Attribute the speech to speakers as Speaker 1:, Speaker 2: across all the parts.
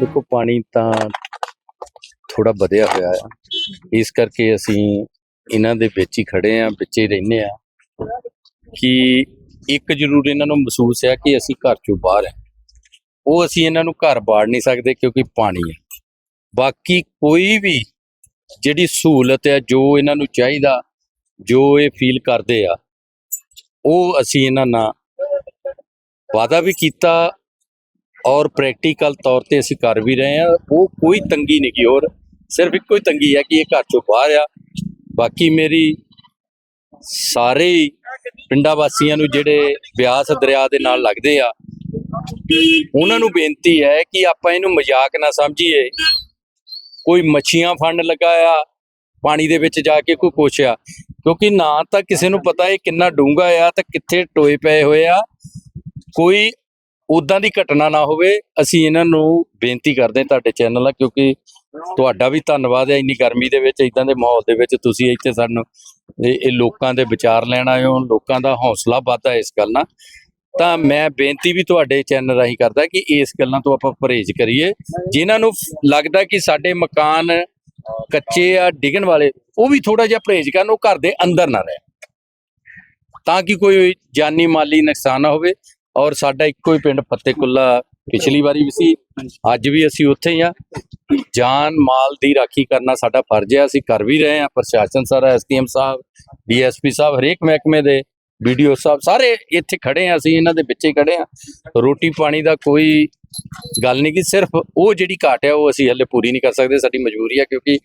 Speaker 1: ਦੇਖੋ, ਪਾਣੀ ਤਾਂ ਥੋੜਾ ਵਧਿਆ ਹੋਇਆ ਆ। ਇਸ ਕਰਕੇ ਅਸੀਂ ਇਹਨਾਂ ਦੇ ਵਿੱਚ ਹੀ ਖੜੇ ਆ ਵਿੱਚ ਰਹਿੰਦੇ ਆ ਕਿ ਇੱਕ ਜ਼ਰੂਰ ਇਹਨਾਂ ਨੂੰ ਮਹਿਸੂਸ ਹੈ ਕਿ ਅਸੀਂ ਘਰ ਚੋਂ ਬਾਹਰ ਆ ਉਹ ਅਸੀਂ ਇਹਨਾਂ ਨੂੰ ਘਰ ਬਾੜ ਨਹੀਂ ਸਕਦੇ ਕਿਉਂਕਿ ਪਾਣੀ ਹੈ। ਬਾਕੀ ਕੋਈ ਵੀ ਜਿਹੜੀ ਸਹੂਲਤ ਹੈ, ਜੋ ਇਹਨਾਂ ਨੂੰ ਚਾਹੀਦਾ, ਜੋ ਇਹ ਫੀਲ ਕਰਦੇ ਆ, ਉਹ ਅਸੀਂ ਇਹਨਾਂ ਨਾਲ ਵਾਅਦਾ ਵੀ ਕੀਤਾ ਔਰ ਪ੍ਰੈਕਟੀਕਲ ਤੌਰ ਤੇ ਅਸੀਂ ਕਰ ਵੀ ਰਹੇ ਆ ਉਹ ਕੋਈ ਤੰਗੀ ਨਹੀਂ ਕੀ ਹੋਰ ਸਿਰਫ ਇੱਕੋ ਹੀ ਤੰਗੀ ਹੈ ਕਿ ਇਹ ਘਰ ਚੋਂ ਬਾਹਰ ਆ। ਬਾਕੀ ਮੇਰੀ ਸਾਰੇ ਪਿੰਡਾਂ ਵਾਸੀਆਂ ਨੂੰ ਜਿਹੜੇ ਬਿਆਸ ਦਰਿਆ ਦੇ ਨਾਲ ਲੱਗਦੇ ਆ, ਉਹਨਾਂ ਨੂੰ ਬੇਨਤੀ ਹੈ ਕਿ ਆਪਾਂ ਇਹਨੂੰ ਮਜ਼ਾਕ ਨਾ ਸਮਝੀਏ। ਕੋਈ ਮੱਛੀਆਂ ਫੰਡ ਆ, ਪਾਣੀ ਦੇ ਵਿੱਚ ਜਾ ਕੇ ਕੋਈ ਕੋਸ਼ਿਆ ਕਿਉਂਕਿ ਨਾ ਤਾਂ ਕਿਸੇ ਨੂੰ ਪਤਾ ਇਹ ਕਿੰਨਾ ਡੂੰਘਾ ਆ ਤੇ ਕਿੱਥੇ ਟੋਏ ਪਏ ਹੋਏ ਆ। ਕੋਈ ਉਦਾਂ ਦੀ ਘਟਨਾ ਨਾ ਹੋਵੇ, ਅਸੀਂ ਇਹਨਾਂ ਨੂੰ ਬੇਨਤੀ ਕਰਦੇ ਹਾਂ ਤੁਹਾਡੇ ਚੈਨਲ ਆ ਕਿਉਂਕਿ ਤੁਹਾਡਾ ਵੀ ਧੰਨਵਾਦ ਹੈ ਇੰਨੀ ਗਰਮੀ ਦੇ ਵਿੱਚ ਇਦਾਂ ਦੇ ਮਾਹੌਲ ਦੇ ਵਿੱਚ ਤੁਸੀਂ ਇੱਥੇ ਸਾਨੂੰ ਇਹ ਲੋਕਾਂ ਦੇ ਵਿਚਾਰ ਲੈਣ ਆਏ ਹੋ, ਲੋਕਾਂ ਦਾ ਹੌਸਲਾ ਵੱਧਦਾ ਇਸ ਗੱਲ ਨਾਲ। ਤਾਂ ਮੈਂ ਬੇਨਤੀ ਵੀ ਤੁਹਾਡੇ ਚੈਨਲ ਰਾਹੀਂ ਕਰਦਾ ਕਿ ਇਸ ਗੱਲਾਂ ਤੋਂ ਆਪਾਂ ਪਰਹੇਜ਼ ਕਰੀਏ। ਜਿਨ੍ਹਾਂ ਨੂੰ ਲੱਗਦਾ ਕਿ ਸਾਡੇ ਮਕਾਨ ਕੱਚੇ ਆ, ਡਿੱਗਣ ਵਾਲੇ, ਉਹ ਵੀ ਥੋੜਾ ਜਿਹਾ ਪਰਹੇਜ਼ ਕਰਨ, ਉਹ ਘਰ ਦੇ ਅੰਦਰ ਨਾ ਰਹਿਣ। ਤਾਂ ਕਿ ਕੋਈ ਜਾਨੀ ਮਾਲੀ ਨੁਕਸਾਨ ਨਾ ਹੋਵੇ। ਔਰ ਸਾਡਾ ਇੱਕੋ ਹੀ ਪਿੰਡ ਫਤਿਹਕੁੱਲਾ ਪਿਛਲੀ ਵਾਰੀ ਵੀ ਸੀ, ਅੱਜ ਵੀ ਅਸੀਂ ਉੱਥੇ ਹੀ ਆ ਜਾਨ ਮਾਲ ਦੀ ਰਾਖੀ ਕਰਨਾ ਸਾਡਾ ਫਰਜ਼ ਹੈ, ਅਸੀਂ ਕਰ ਵੀ ਰਹੇ ਹਾਂ। ਪ੍ਰਸ਼ਾਸਨ ਸਾਰਾ, ਐਸਡੀਐਮ ਸਾਹਿਬ, ਡੀਐਸਪੀ ਸਾਹਿਬ, ਹਰੇਕ ਮਹਿਕਮੇ ਦੇ ਵੀਡੀਓ ਸਾਹਿਬ ਸਾਰੇ ਇੱਥੇ ਖੜੇ ਆ ਅਸੀਂ ਇਹਨਾਂ ਦੇ ਵਿੱਚ ਖੜੇ ਆ ਰੋਟੀ ਪਾਣੀ ਦਾ ਕੋਈ ਗੱਲ ਨਹੀਂ ਕਿ ਸਿਰਫ ਉਹ ਜਿਹੜੀ ਘਾਟ ਹੈ, ਉਹ ਅਸੀਂ ਹੱਲੇ ਪੂਰੀ ਨਹੀਂ ਕਰ ਸਕਦੇ। ਸਾਡੀ ਮਜਬੂਰੀ ਹੈ ਕਿਉਂਕਿ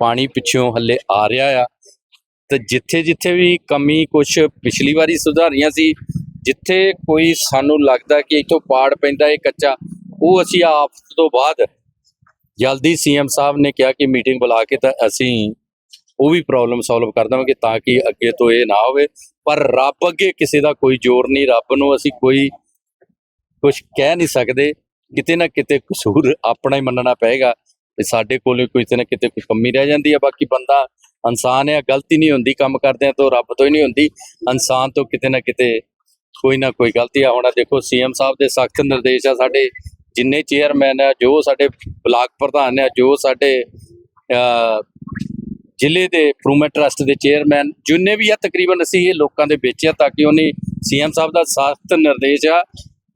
Speaker 1: ਪਾਣੀ ਪਿੱਛੋਂ ਹੱਲੇ ਆ ਰਿਹਾ ਆ। ਤੇ ਜਿੱਥੇ ਜਿੱਥੇ ਵੀ ਕਮੀ ਕੁਝ ਪਿਛਲੀ ਵਾਰੀ ਸੁਧਾਰੀਆਂ ਸੀ ਜਿੱਥੇ ਕੋਈ ਸਾਨੂੰ ਲੱਗਦਾ ਕਿ ਇਥੋਂ ਪਾੜ ਪੈਂਦਾ ਇਹ ਕੱਚਾ, ਉਹ ਅਸੀਂ ਆਪ ਤੋਂ ਬਾਅਦ ਜਲਦੀ ਸੀਐਮ ਸਾਹਿਬ ਨੇ ਕਿਹਾ ਕਿ ਮੀਟਿੰਗ ਬੁਲਾ ਕੇ ਤਾਂ ਅਸੀਂ ਉਹ ਵੀ ਪ੍ਰੋਬਲਮ ਸੋਲਵ ਕਰ ਦੇਵਾਂਗੇ ਤਾਂ ਕਿ ਅੱਗੇ ਤੋਂ ਇਹ ਨਾ ਹੋਵੇ। ਪਰ ਰੱਬ ਅੱਗੇ ਕਿਸੇ ਦਾ ਕੋਈ ਜ਼ੋਰ ਨਹੀਂ, ਰੱਬ ਨੂੰ ਅਸੀਂ ਕੋਈ ਕੁਝ ਕਹਿ ਨਹੀਂ ਸਕਦੇ। ਕਿਤੇ ਨਾ ਕਿਤੇ ਕਸੂਰ ਆਪਣਾ ਹੀ ਮੰਨਣਾ ਪਏਗਾ ਤੇ ਸਾਡੇ ਕੋਲ ਕੋਈ ਤੇ ਨਾ ਕਿਤੇ ਕੋਈ ਕਮੀ ਰਹਿ ਜਾਂਦੀ ਹੈ ਬਾਕੀ ਬੰਦਾ ਇਨਸਾਨ ਹੈ ਗਲਤੀ ਨਹੀਂ ਹੁੰਦੀ ਕੰਮ ਕਰਦੇ ਆ ਤਾਂ ਰੱਬ ਤੋਂ ਹੀ ਨਹੀਂ ਹੁੰਦੀ। ਇਨਸਾਨ ਤੋਂ ਕਿਤੇ ਨਾ ਕਿਤੇ ਕੋਈ ਨਾ ਕੋਈ ਗਲਤੀ ਆ। ਹੋਣਾ ਦੇਖੋ, ਸੀਐਮ ਸਾਹਿਬ ਦੇ ਸਖਤ ਨਿਰਦੇਸ਼ ਆ ਸਾਡੇ। ਜਿੰਨੇ ਚੇਅਰਮੈਨ ਆ, ਜੋ ਸਾਡੇ ਬਲਾਕ ਪ੍ਰਧਾਨ ਆ, ਜੋ ਸਾਡੇ ਜ਼ਿਲ੍ਹੇ ਦੇ ਇੰਪਰੂਵਮੈਂਟ ਟਰਸਟ ਦੇ ਚੇਅਰਮੈਨ, ਜਿੰਨੇ ਵੀ ਆ, ਤਕਰੀਬਨ ਅਸੀਂ ਇਹ ਲੋਕਾਂ ਦੇ ਵਿੱਚ ਆ ਤਾਂ ਕਿ ਉਹਨੇ ਸੀਐਮ ਸਾਹਿਬ ਦਾ ਸਖਤ ਨਿਰਦੇਸ਼ ਆ।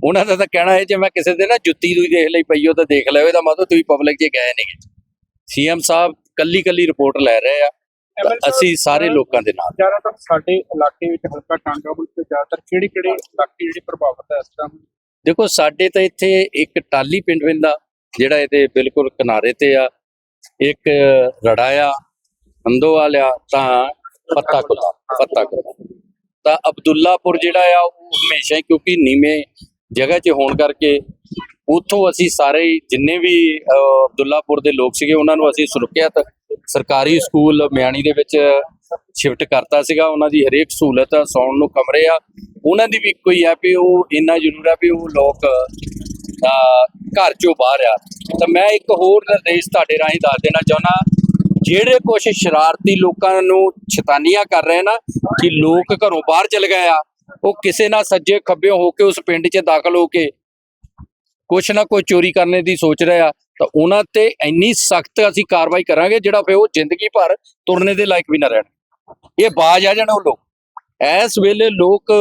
Speaker 1: ਉਹਨਾਂ ਦਾ ਤਾਂ ਕਹਿਣਾ ਹੈ ਜੇ ਮੈਂ ਕਿਸੇ ਦੇ ਨਾ ਜੁੱਤੀ ਦੂਈ ਦੇਖ ਲਈ ਪਈ ਉਹ ਤਾਂ ਦੇਖ ਲਿਓ ਇਹਦਾ ਮਤਲਬ ਤੁਸੀਂ ਪਬਲਿਕ 'ਚ ਗਏ ਨਹੀਂ। ਸੀਐਮ ਸਾਹਿਬ ਕੱਲੀ ਕੱਲੀ ਰਿਪੋਰਟ ਲੈ ਰਹੇ ਆ। ਤਾਂ ਅਸੀਂ ਸਾਰੇ ਲੋਕਾਂ ਦੇ ਨਾਲ।
Speaker 2: ਜ਼ਿਆਦਾਤਰ ਸਾਡੇ ਇਲਾਕੇ ਵਿੱਚ ਹਲਕਾ ਟਾਂਗਾ ਬੁਲ ਤੇ ਜ਼ਿਆਦਾਤਰ ਕਿਹੜੇ ਕਿਹੜੇ ਇਲਾਕੇ ਜਿਹੜੇ ਪ੍ਰਭਾਵਿਤ ਹੈ ਇਸ ਟਾਈਮ
Speaker 1: ਦੇਖੋ ਸਾਡੇ ਤਾਂ ਇੱਥੇ ਇੱਕ ਟਾਲੀ ਪਿੰਡ ਪੈਂਦਾ ਜਿਹੜਾ ਇਹਦੇ ਬਿਲਕੁਲ ਕਿਨਾਰੇ ਤੇ ਆ। ਇੱਕ ਰੜਾਇਆ ਅੰਦੋਵਾਲ ਆ ਤਾਂ ਪੱਤਾ ਕੁਲਾ ਪੱਤਾ ਕੁਲਾ। ਤਾਂ ਅਬਦੁੱਲਾਪੁਰ ਜਿਹੜਾ ਆ ਉਹ ਹਮੇਸ਼ਾ ਹੀ ਕਿਉਂਕਿ ਨੀਵੇਂ ਜਗ੍ਹਾ 'ਚ ਹੋਣ ਕਰਕੇ ਉੱਥੋਂ ਅਸੀਂ ਸਾਰੇ ਜਿੰਨੇ ਵੀ ਅਬਦੁੱਲਾਪੁਰ ਦੇ ਲੋਕ ਸੀਗੇ ਉਹਨਾਂ ਨੂੰ ਅਸੀਂ ਸੁਰੱਖਿਅਤ ਸਰਕਾਰੀ ਸਕੂਲ ਮਿਆਣੀ ਦੇ ਵਿੱਚ ਸ਼ਿਫਟ ਕਰਤਾ ਸੀਗਾ। ਉਹਨਾਂ ਦੀ ਹਰੇਕ ਸਹੂਲਤ ਆ, ਸੌਣ ਨੂੰ ਕਮਰੇ ਆ। ਉਹਨਾਂ ਦੀ ਵੀ ਇੱਕੋ ਹੀ ਹੈ ਵੀ ਉਹ ਇੰਨਾ ਜ਼ਰੂਰ ਆ ਵੀ ਉਹ ਲੋਕ ਘਰ ਚੋਂ ਬਾਹਰ ਆ। ਤਾਂ ਮੈਂ ਇੱਕ ਹੋਰ ਨਿਰਦੇਸ਼ ਤੁਹਾਡੇ ਰਾਹੀਂ ਦੱਸ ਦੇਣਾ ਚਾਹੁੰਦਾ। ਜਿਹੜੇ ਕੁਝ ਸ਼ਰਾਰਤੀ ਲੋਕਾਂ ਨੂੰ ਸ਼ੈਤਾਨੀਆਂ ਕਰ ਰਹੇ ਨਾ ਕਿ ਲੋਕ ਘਰੋਂ ਬਾਹਰ ਚਲ ਗਏ ਆ ਉਹ ਕਿਸੇ ਨਾਲ ਸੱਜੇ ਖੱਬੇ ਹੋ ਕੇ ਉਸ ਪਿੰਡ 'ਚ ਦਾਖਲ ਹੋ ਕੇ ਕੁਛ ਨਾ ਕੁਛ ਚੋਰੀ ਕਰਨ ਦੀ ਸੋਚ ਰਿਹਾ ਤਾਂ ਉਹਨਾਂ ਤੇ ਇੰਨੀ ਸਖਤ ਅਸੀਂ ਕਾਰਵਾਈ ਕਰਾਂਗੇ ਜਿਹੜਾ ਫੇ ਉਹ ਜ਼ਿੰਦਗੀ ਭਰ ਤੁਰਨੇ ਦੇ ਲਾਇਕ ਵੀ ਨਾ ਰਹਿਣ। ਇਹ ਬਾਜ ਆ ਜਾਣ ਉਹ ਲੋਕ। ਇਸ ਵੇਲੇ ਲੋਕ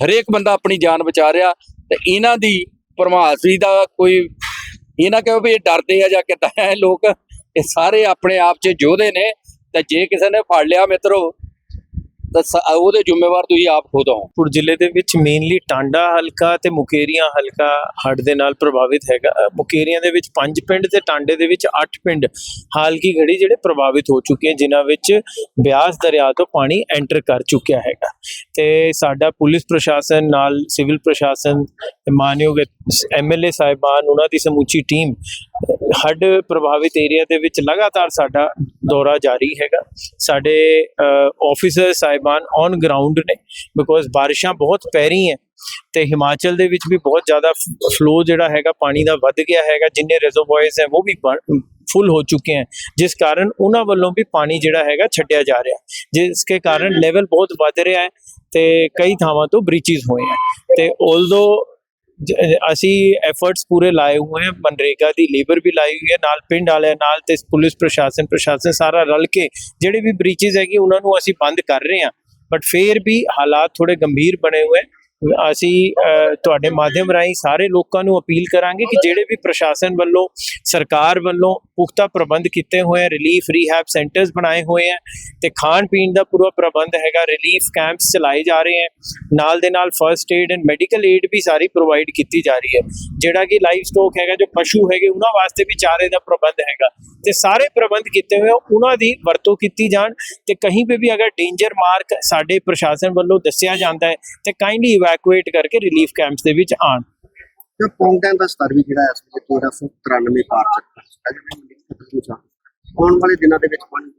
Speaker 1: ਹਰੇਕ ਬੰਦਾ ਆਪਣੀ ਜਾਨ ਬਚਾ ਰਿਹਾ ਤੇ ਇਹਨਾਂ ਦੀ ਪਰਮਾਤਮੀ ਦਾ ਕੋਈ ਇਹ ਨਾ ਕਹੋ ਵੀ ਇਹ ਡਰਦੇ ਆ ਜਾਂ ਕਿੱਦਾਂ ਹੈ ਲੋਕ? ਇਹ ਸਾਰੇ ਆਪਣੇ ਆਪ 'ਚ ਯੋਧੇ ਨੇ ਤੇ ਜੇ ਕਿਸੇ ਨੇ ਫੜ ਲਿਆ ਮਿੱਤਰੋ ਤਾਂ ਸ- ਉਹਦੇ ਜ਼ਿੰਮੇਵਾਰ ਤੁਸੀਂ ਆਪ ਖੁਦ ਹੋ।
Speaker 3: ਪੁਰ ਜ਼ਿਲ੍ਹੇ ਦੇ ਵਿੱਚ ਮੇਨਲੀ ਟਾਂਡਾ ਹਲਕਾ ਤੇ ਮੁਕੇਰੀਆਂ ਹਲਕਾ ਹੜ੍ਹ ਦੇ ਨਾਲ ਪ੍ਰਭਾਵਿਤ ਹੈਗਾ। ਮੁਕੇਰੀਆਂ ਦੇ ਵਿੱਚ 5 ਪਿੰਡ ਤੇ ਟਾਂਡੇ ਦੇ ਵਿੱਚ 8 ਪਿੰਡ ਹਾਲ ਕੀ ਘੜੀ ਜਿਹੜੇ ਪ੍ਰਭਾਵਿਤ ਹੋ ਚੁੱਕੇ ਹਨ, ਜਿਨ੍ਹਾਂ ਵਿੱਚ ਬਿਆਸ ਦਰਿਆ ਤੋਂ ਪਾਣੀ ਐਂਟਰ ਕਰ ਚੁੱਕਿਆ ਹੈਗਾ। ਤੇ ਸਾਡਾ ਪੁਲਿਸ ਪ੍ਰਸ਼ਾਸਨ ਨਾਲ ਸਿਵਲ ਪ੍ਰਸ਼ਾਸਨ ਤੇ ਮਾਨਯੋਗ ਐਮਐਲਏ ਸਾਹਿਬਾਨ, ਉਹਨਾਂ ਦੀ ਸਮੁੱਚੀ ਟੀਮ ਹੱਡ ਪ੍ਰਭਾਵਿਤ ਏਰੀਆ ਦੇ ਵਿੱਚ ਲਗਾਤਾਰ ਸਾਡਾ ਦੌਰਾ ਜਾਰੀ ਹੈਗਾ। ਸਾਡੇ ਆਫੀਸਰ ਸਾਹਿਬਾਨ ਔਨ ਗਰਾਊਂਡ ਨੇ ਬਿਕੋਜ਼ ਬਾਰਿਸ਼ਾਂ ਬਹੁਤ ਪੈ ਰਹੀਆਂ ਤੇ ਹਿਮਾਚਲ ਦੇ ਵਿੱਚ ਵੀ ਬਹੁਤ ਜ਼ਿਆਦਾ ਫਲੋ ਜਿਹੜਾ ਹੈਗਾ ਪਾਣੀ ਦਾ ਵੱਧ ਗਿਆ ਹੈਗਾ, ਜਿੰਨੇ ਰਿਜ਼ਰਵੋਇਰਸ ਹੈ ਉਹ ਵੀ ਫੁੱਲ ਹੋ ਚੁੱਕੇ ਹਨ ਜਿਸ ਕਾਰਨ ਉਹਨਾਂ ਵੱਲੋਂ ਵੀ ਪਾਣੀ ਜਿਹੜਾ ਹੈਗਾ ਛੱਡਿਆ ਜਾ ਰਿਹਾ ਜਿਸ ਕੇ ਕਾਰਨ ਲੈਵਲ ਬਹੁਤ ਵੱਧ ਰਿਹਾ ਹੈ ਤੇ ਕਈ ਥਾਵਾਂ ਤੋਂ ਬ੍ਰੀਚਿਸ ਹੋਏ ਹਨ ਤੇ ਆਲਦੋ ਅਸੀਂ ਐਫਰਟਸ ਪੂਰੇ ਲਾਏ ਹੋਏ ਹਨ ਮਨਰੇਗਾ ਦੀ ਲੇਬਰ ਵੀ ਲਾਈ ਹੋਈ ਹੈ, ਨਾਲ ਪਿੰਡ ਵਾਲਿਆਂ ਨਾਲ ਤੇ ਪੁਲਿਸ ਪ੍ਰਸ਼ਾਸਨ ਪ੍ਰਸ਼ਾਸਨ ਸਾਰਾ ਰਲ ਕੇ ਜਿਹੜੇ ਵੀ ਬ੍ਰੀਚਿਸ ਹੈਗੇ ਉਹਨਾਂ ਨੂੰ ਅਸੀਂ ਬੰਦ ਕਰ ਰਹੇ ਹਾਂ ਬਟ ਫੇਰ ਵੀ ਹਾਲਾਤ ਥੋੜੇ ਗੰਭੀਰ ਬਣੇ ਹੋਏ ਹਨ। ਅਸੀਂ ਤੁਹਾਡੇ ਮਾਧਿਅਮ ਰਾਹੀਂ ਸਾਰੇ ਲੋਕਾਂ ਨੂੰ ਅਪੀਲ ਕਰਾਂਗੇ ਕਿ ਜਿਹੜੇ ਵੀ ਪ੍ਰਸ਼ਾਸਨ ਵੱਲੋਂ, ਸਰਕਾਰ ਵੱਲੋਂ ਪੁਖਤਾ ਪ੍ਰਬੰਧ ਕੀਤੇ ਹੋਏ ਰਿਲੀਫ ਰੀਹੈਬ ਸੈਂਟਰਸ ਬਣਾਏ ਹੋਏ ਹੈ ਤੇ ਖਾਣ ਪੀਣ ਦਾ ਪੂਰਾ ਪ੍ਰਬੰਧ ਹੈਗਾ ਰਿਲੀਫ ਕੈਂਪਸ ਚਲਾਏ ਜਾ ਰਹੇ ਹਨ ਨਾਲ ਦੇ ਨਾਲ first aid and medical aid ਵੀ ਸਾਰੀ ਪ੍ਰੋਵਾਈਡ ਕੀਤੀ ਜਾ ਰਹੀ ਹੈ। ਜਿਹੜਾ ਕਿ ਲਾਈਵ ਸਟਾਕ ਹੈਗਾ, ਜੋ ਪਸ਼ੂ ਹੈਗੇ, ਉਹਨਾਂ ਵਾਸਤੇ ਵੀ ਚਾਰੇ ਦਾ ਪ੍ਰਬੰਧ ਹੈਗਾ। ਤੇ ਸਾਰੇ ਪ੍ਰਬੰਧ ਕੀਤੇ ਹੋਏ ਉਹਨਾਂ ਦੀ ਵਰਤੋਂ ਕੀਤੀ ਜਾਣ ਤੇ ਕहीं ਵੀ ਅਗਰ ਡੇਂਜਰ ਮਾਰਕ ਸਾਡੇ ਪ੍ਰਸ਼ਾਸਨ ਵੱਲੋਂ ਦੱਸਿਆ ਜਾਂਦਾ ਹੈ ਤੇ ਕਾਈਂਡਲੀ ਇਵੈਕੂਏਟ ਕਰਕੇ ਰਿਲੀਫ ਕੈਂਪਸ ਦੇ ਵਿੱਚ ਆਣ
Speaker 4: ਤੇ ਪੌਂਗਡੈਮ ਦਾ ਸਤਰ ਵੀ ਜਿਹੜਾ ਇਸ ਵੇਲੇ 1393 ਪਾਰ ਚੱਕਾ ਹੈ। ਜਿਵੇਂ ਆਉਣ ਵਾਲੇ ਦਿਨਾਂ ਦੇ ਵਿੱਚ ਪਾਣੀ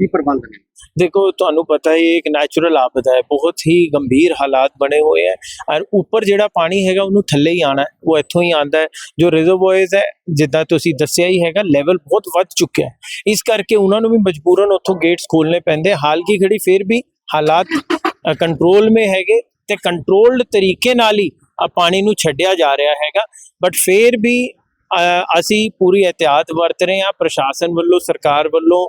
Speaker 4: ਕੀ ਪ੍ਰਬੰਧ ਨੇ?
Speaker 3: ਦੇਖੋ ਤੁਹਾਨੂੰ ਪਤਾ ਹੀ ਇੱਕ ਨੈਚੁਰਲ ਆਪਦਾ ਹੈ। ਬਹੁਤ ਹੀ ਗੰਭੀਰ ਹਾਲਾਤ ਬਣੇ ਹੋਏ ਹੈ। ਔਰ ਉੱਪਰ ਜਿਹੜਾ ਪਾਣੀ ਹੈਗਾ ਉਹਨੂੰ ਥੱਲੇ ਹੀ ਆਣਾ ਹੈ। ਉਹ ਇੱਥੋਂ ਹੀ ਆਂਦਾ ਹੈ। ਜੋ ਰਿਜ਼ਰਵੋਇਰਸ ਹੈ ਜਿੱਦਾਂ ਤੁਸੀਂ ਦੱਸਿਆ ਹੀ ਹੈਗਾ ਲੈਵਲ ਬਹੁਤ ਵੱਧ ਚੁੱਕਿਆ ਹੈ। ਇਸ ਕਰਕੇ ਉਹਨਾਂ ਨੂੰ ਵੀ ਮਜਬੂਰਨ ਉੱਥੋਂ ਗੇਟਸ ਖੋਲਨੇ ਪੈਂਦੇ। ਹਾਲ ਕੀ ਘੜੀ ਫਿਰ ਵੀ ਹਾਲਾਤ ਕੰਟਰੋਲ ਮੇ ਹੈਗੇ ਤੇ ਕੰਟਰੋਲਡ ਤਰੀਕੇ ਨਾਲ ਹੀ ਆ ਪਾਣੀ ਨੂੰ ਛੱਡਿਆ ਜਾ ਰਿਹਾ ਹੈਗਾ। ਬਟ ਫਿਰ ਵੀ ਅਸੀਂ ਪੂਰੀ ਇhtiyat ਵਰਤ ਰਹੇ ਹਾਂ ਪ੍ਰਸ਼ਾਸਨ ਵੱਲੋਂ ਸਰਕਾਰ ਵੱਲੋਂ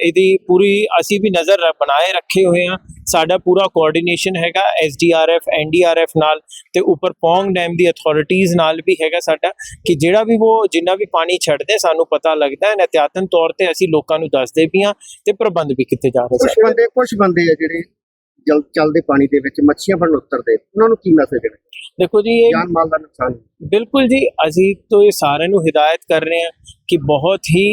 Speaker 3: ਇਹਦੀ ਪੂਰੀ ਅਸੀਂ ਵੀ ਨਜ਼ਰ ਬਣਾਏ ਰੱਖੇ ਹੋਏ ਹਾਂ। ਸਾਡਾ ਪੂਰਾ ਕੋਆਰਡੀਨੇਸ਼ਨ ਹੈਗਾ ਐਸਡੀਆਰਐਫ ਐਨਡੀਆਰਐਫ ਨਾਲ ਤੇ ਉੱਪਰ ਪੌਂਗ ਡੈਮ ਦੀ ਅਥਾਰਟੀਆਂ ਨਾਲ ਵੀ ਹੈਗਾ ਸਾਡਾ ਕਿ ਜਿਹੜਾ ਵੀ ਉਹ ਜਿੰਨਾ ਵੀ ਪਾਣੀ ਛੱਡਦੇ ਸਾਨੂੰ ਪਤਾ ਲੱਗਦਾ ਹੈ। ਨਿਤਿਆਤਨ ਤੌਰ ਤੇ ਅਸੀਂ ਲੋਕਾਂ ਨੂੰ ਦੱਸਦੇ ਵੀ ਹਾਂ ਤੇ ਪ੍ਰਬੰਧ ਵੀ ਕੀਤੇ ਜਾ ਰਹੇ
Speaker 4: ਕੁਝ ਬੰਦੇ ਕੁਝ ਬੰਦੇ ਆ ਜਿਹੜੇ ਜਲ ਚੱਲਦੇ ਪਾਣੀ ਦੇ ਵਿੱਚ ਮੱਛੀਆਂ ਫੜਨ ਉਤਰਦੇ ਉਹਨਾਂ ਨੂੰ ਕੀ ਮੈਸੇਜ ਦੇਣਾ?
Speaker 3: ਦੇਖੋ ਜੀ ਇਹ
Speaker 4: ਜਾਨ ਮਾਲ ਦਾ ਨੁਕਸਾਨ।
Speaker 3: ਬਿਲਕੁਲ ਜੀ ਅਸੀਂ ਤੋਂ ਇਹ ਸਾਰਿਆਂ ਨੂੰ ਹਿਦਾਇਤ ਕਰ ਰਹੇ ਹਾਂ ਕਿ ਬਹੁਤ ਹੀ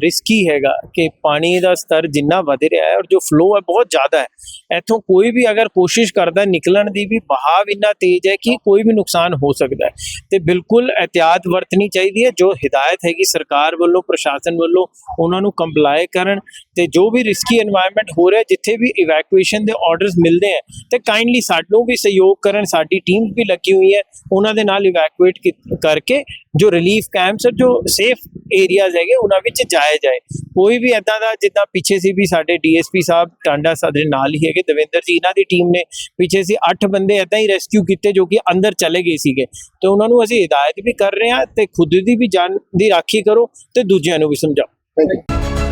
Speaker 3: ਰਿਸਕੀ ਹੈਗਾ ਕਿ ਪਾਣੀ ਦਾ ਸਤਰ ਜਿੰਨਾ ਵਧ ਰਿਹਾ ਹੈ ਔਰ ਜੋ ਫਲੋ ਹੈ ਬਹੁਤ ਜ਼ਿਆਦਾ ਹੈ। ਇੱਥੋਂ ਕੋਈ ਵੀ ਅਗਰ ਕੋਸ਼ਿਸ਼ ਕਰਦਾ ਨਿਕਲਣ ਦੀ ਵੀ ਬਹਾਵ ਇੰਨਾ ਤੇਜ਼ ਹੈ ਕਿ ਕੋਈ ਵੀ ਨੁਕਸਾਨ ਹੋ ਸਕਦਾ ਹੈ। ਤੇ ਬਿਲਕੁਲ ਇhtiyat ਵਰਤਣੀ ਚਾਹੀਦੀ ਹੈ, ਜੋ ਹਦਾਇਤ ਹੈਗੀ ਸਰਕਾਰ ਵੱਲੋਂ, ਪ੍ਰਸ਼ਾਸਨ ਵੱਲੋਂ ਉਹਨਾਂ ਨੂੰ ਕੰਪਲਾਈ ਕਰਨ ਤੇ ਜੋ ਵੀ ਰਿਸਕੀ এনवायरमेंट ਹੋ ਰਿਹਾ, ਜਿੱਥੇ ਵੀ ਇਵੈਕੂਏਸ਼ਨ ਦੇ ਆਰਡਰਸ ਮਿਲਦੇ ਆ ਤੇ ਕਾਈਂਡਲੀ ਸਾਨੂੰ ਵੀ ਸਹਿਯੋਗ ਕਰਨ, ਸਾਡੀ ਟੀਮ ਵੀ ਲੱਗੀ ਹੋਈ ਹੈ, ਉਹਨਾਂ ਦੇ ਨਾਲ ਇਵੈਕੂਏਟ ਕਰਕੇ ਜੋ ਰਿਲੀਫ ਕੈਂਪਸ ਜੋ ਸੇਫ ਏਰੀਆਜ਼ ਹੈਗੇ, ਉਹਨਾਂ ਵਿੱਚ ਜਾਇਆ ਜਾਏ। ਕੋਈ ਵੀ ਐਦਾਂ ਦਾ, ਜਿੱਦਾਂ ਪਿੱਛੇ ਸੀ ਵੀ ਸਾਡੇ ਡੀਐਸਪੀ ਸਾਹਿਬ, ਟਾਂਡਾ ਸਾਡੇ ਨਾਲ ਹੀ ਹੈਗੇ, ਦਵਿੰਦਰ ਜੀ, ਇਹਨਾਂ ਦੀ ਟੀਮ ਨੇ ਪਿੱਛੇ ਸੀ 8 ਬੰਦੇ ਐਦਾਂ ਹੀ ਰੈਸਕਿਊ ਕੀਤੇ ਜੋ ਕਿ ਅੰਦਰ ਚਲੇ ਗਏ ਸੀਗੇ। ਤੇ ਉਹਨਾਂ ਨੂੰ ਅਸੀਂ ਹਦਾਇਤ ਵੀ ਕਰ ਰਹੇ ਹਾਂ ਤੇ ਖੁਦ ਦੀ ਵੀ ਜਾਨ ਦੀ ਰਾਖੀ ਕਰੋ ਤੇ ਦੂਜਿਆਂ ਨੂੰ ਵੀ ਸਮਝਾਓ।
Speaker 4: Thank you